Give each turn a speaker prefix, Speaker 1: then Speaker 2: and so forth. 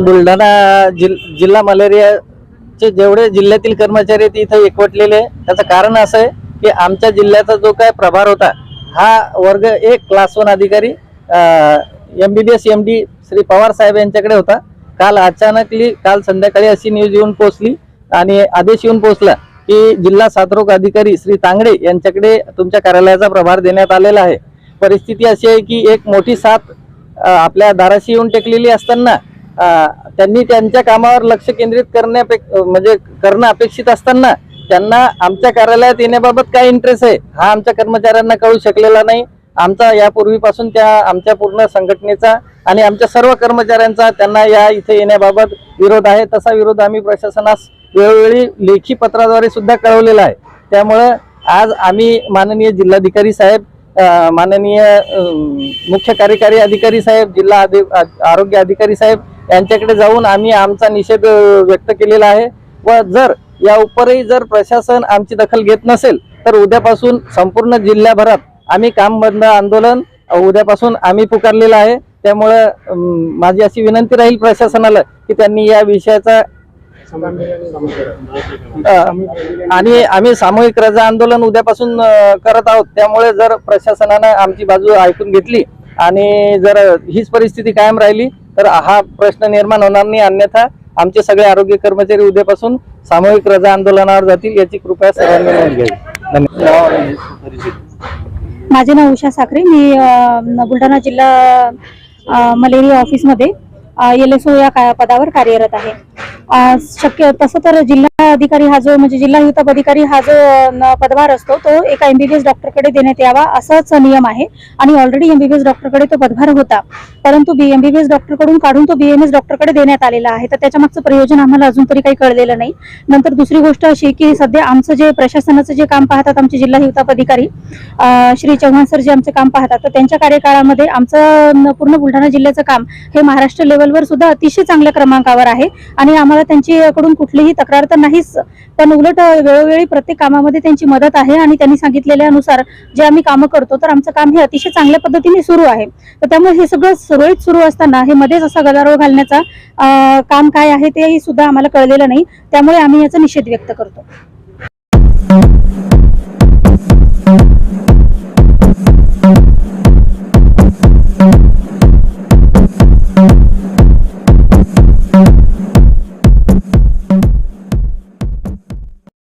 Speaker 1: बुलढाणा जिल जिल्हा मलेरियाचे जेवढे जिल्ह्यातील कर्मचारी आहेत इथं एकवटलेले आहे. त्याचं कारण असं आहे की आमच्या जिल्ह्याचा जो काय प्रभार होता हा वर्ग एक क्लास वन अधिकारी M B B S M D Shri Pawar saheb यांच्याकडे होता काल अचानकली काल संध्याकाळी अशी न्यूज येऊन पोहोचली आणि आदेश येऊन पोहोचला की जिल्हा साथरोग अधिकारी श्री तांगडे यांच्याकडे तुमच्या कार्यालयाचा प्रभार देण्यात आलेला आहे परिस्थिती अशी आहे की एक मोठी साथ आपल्या दाराशी येऊन टेकलेली असताना त्यांनी त्यांच्या कामावर लक्ष केंद्रित करण्यापेक्ष म्हणजे करणं अपेक्षित असताना त्यांना आमच्या कार्यालयात येण्याबाबत काय इंटरेस्ट आहे हा आमच्या कर्मचाऱ्यांना कळू शकलेला नाही. आमचा यापूर्वीपासून त्या आमच्या पूर्ण संघटनेचा आणि आमच्या सर्व कर्मचाऱ्यांचा त्यांना या इथे येण्याबाबत विरोध आहे. तसा विरोध आम्ही प्रशासनास वेळोवेळी लेखी पत्राद्वारे सुद्धा कळवलेला आहे. त्यामुळं आज आम्ही माननीय जिल्हाधिकारी साहेब माननीय मुख्य कार्यकारी अधिकारी साहेब जिल्हा आरोग्य अधिकारी साहेब यांच्याकडे जाऊन आम्ही आमचा निषेध व्यक्त केलेला आहे. व जर या उपरही जर प्रशासन आमची दखल घेत नसेल तर उद्यापासून संपूर्ण जिल्ह्याभरात आम्ही काम बंद आंदोलन उद्यापासून आम्ही पुकारलेलं आहे. त्यामुळं माझी अशी विनंती राहील प्रशासनाला की त्यांनी या विषयाचा आणि आम्ही सामूहिक रजा आंदोलन उद्यापासून करत आहोत. त्यामुळे जर प्रशासनानं आमची बाजू ऐकून घेतली आणि जर हीच परिस्थिती कायम राहिली तर हा प्रश्न निर्माण होणार नाही. अन्यथा आमचे सगळे आरोग्य कर्मचारी उद्यापासून सामूहिक रजा आंदोलनावर जातील याची कृपया सर्वांनी नोंद घ्यावी.
Speaker 2: माझे नाव उषा साखरे. मी बुलढाणा जिल्हा मलेरिया ऑफिसमध्ये एल एस ओ या पदावर कार्यरत आहे. शक्य तसं तर जिल्हा अधिकारी हा जो म्हणजे जिल्हा हितप अधिकारी हा जो पदभार असतो तो एका एमबीबीएस डॉक्टरकडे देण्यात यावा असाच नियम आहे. आणि ऑलरेडी एमबीबीएस डॉक्टरकडे तो पदभार होता. परंतु बी एमबीबीएस डॉक्टरकडून काढून तो बीएमएस डॉक्टरकडे देण्यात आलेला आहे. तर त्याच्या मागचं प्रयोजन आम्हाला अजून तरी काही कळलेलं नाही. नंतर दुसरी गोष्ट अशी की सध्या आमचं जे प्रशासनाचं जे काम पाहतात आमचे जिल्हा हिवताप अधिकारी श्री चव्हाण सर जे आमचे काम पाहतात तर त्यांच्या कार्यकाळामध्ये आमचं पूर्ण बुलढाणा जिल्ह्याचं काम हे महाराष्ट्र लेवलवर सुद्धा अतिशय चांगल्या क्रमांकावर आहे. आणि आम्हाला त्यांच्याकडून कुठलीही तक्रार तर नाही नाहीच पण उलट वेळोवेळी प्रत्येक कामामध्ये त्यांची मदत आहे आणि त्यांनी सांगितलेल्यानुसार जे आम्ही कामं करतो तर आमचं काम हे अतिशय चांगल्या पद्धतीने सुरू आहे. तर त्यामुळे हे सगळं सुरळीत सुरू असताना हे मध्येच असा गदारोळ घालण्याचा काम काय आहे तेही सुद्धा आम्हाला कळलेलं नाही. त्यामुळे आम्ही याचा निषेध व्यक्त करतो.